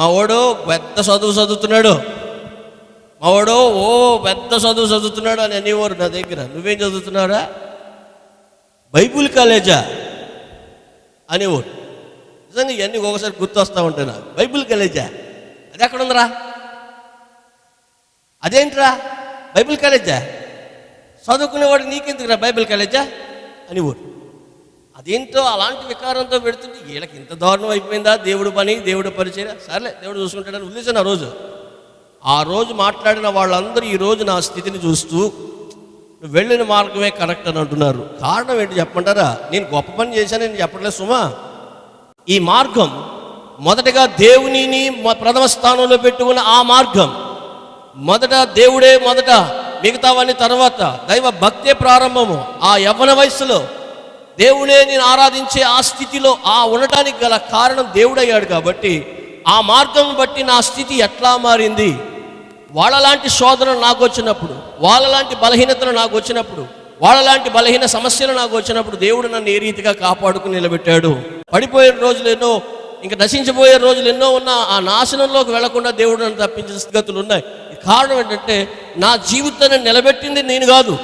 మావాడో పెద్ద చదువు చదువుతున్నాడు. మావాడో ఓ పెద్ద చదువు చదువుతున్నాడు అని అనేవారు నా దగ్గర. నువ్వేం చదువుతున్నారా బైబుల్ కాలేజా? అనేవారు. నిజంగా ఇవన్నీ ఒకసారి గుర్తొస్తా ఉంటాయి నాకు. బైబిల్ కాలేజా? అది ఎక్కడ ఉందిరా? అదేంట్రా? బైబిల్ కాలేజా? చదువుకునేవాడు నీకెందుకురా బైబిల్ కాలేజా? అనేవారు. అదేంటో అలాంటి వికారంతో పెడుతుంటే వీళ్ళకి ఇంత దారుణం అయిపోయిందా? దేవుడు పని దేవుడు పరిచయం సర్లే దేవుడు చూసుకుంటాడని వదిలేసాను ఆ రోజు. ఆ రోజు మాట్లాడిన వాళ్ళందరూ ఈ రోజు నా స్థితిని చూస్తూ నువ్వు వెళ్ళిన మార్గమే కరెక్ట్ అని అంటున్నారు. కారణం ఏంటి చెప్పమంటారా? నేను గొప్ప పని చేశాను నేను చెప్పట్లేదు సుమా. ఈ మార్గం మొదటగా దేవునిని ప్రథమ స్థానంలో పెట్టుకున్న ఆ మార్గం. మొదట దేవుడే మొదట మిగతావన్నీ తర్వాత. దైవ భక్తే ప్రారంభము. ఆ యవ్వన వయస్సులో దేవుడే నేను ఆరాధించే ఆ స్థితిలో ఆ ఉండటానికి గల కారణం దేవుడయ్యాడు కాబట్టి ఆ మార్గం బట్టి నా స్థితి ఎట్లా మారింది? వాళ్ళలాంటి శోధనలు నాకు వచ్చినప్పుడు వాళ్ళలాంటి బలహీనతలు నాకు వచ్చినప్పుడు వాళ్ళలాంటి బలహీన సమస్యలు నాకు వచ్చినప్పుడు దేవుడు నన్ను ఏ రీతిగా కాపాడుకుని నిలబెట్టాడు? పడిపోయే రోజులు ఎన్నో ఇంకా నశించిపోయే రోజులు ఎన్నో ఉన్నా ఆ నాశనంలోకి వెళ్ళకుండా దేవుడు నన్ను తప్పించిన స్థితిగతులు ఉన్నాయి. కారణం ఏంటంటే నా జీవితాన్ని నిలబెట్టింది నేను కాదు.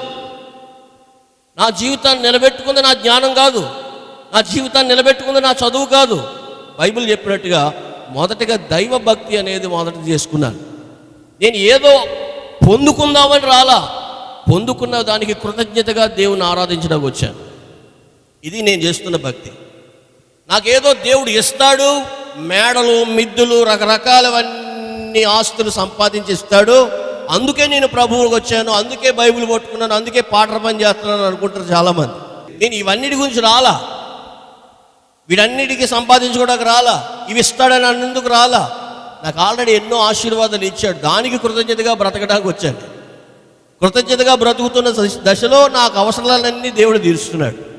నా జీవితాన్ని నిలబెట్టుకుంది నా జ్ఞానం కాదు. నా జీవితాన్ని నిలబెట్టుకుంది నా చదువు కాదు. బైబిల్ చెప్పినట్టుగా మొదటగా దైవ భక్తి అనేది మొదట చేసుకున్నాను. నేను ఏదో పొందుకుందామని రాలా పొందుకున్న దానికి కృతజ్ఞతగా దేవుని ఆరాధించడానికి వచ్చాను. ఇది నేను చేస్తున్న భక్తి. నాకేదో దేవుడు ఇస్తాడు మేడలు మిద్దులు రకరకాలవన్నీ ఆస్తులు సంపాదించి ఇస్తాడు అందుకే నేను ప్రభువుకి వచ్చాను అందుకే బైబిల్ పట్టుకున్నాను అందుకే పాటల పని చేస్తున్నాను అనుకుంటారు చాలామంది. నేను ఇవన్నిటి గురించి రాలా? వీటన్నిటికీ సంపాదించుకోవడానికి రాలా? ఇవి ఇస్తాడని అన్నందుకు రాలా? నాకు ఆల్రెడీ ఎన్నో ఆశీర్వాదాలు ఇచ్చాడు. దానికి కృతజ్ఞతగా బ్రతకడానికి వచ్చాను. కృతజ్ఞతగా బ్రతుకుతున్న దశ- దశలో నాకు అవసరాలన్నీ దేవుడు తీరుస్తున్నాడు.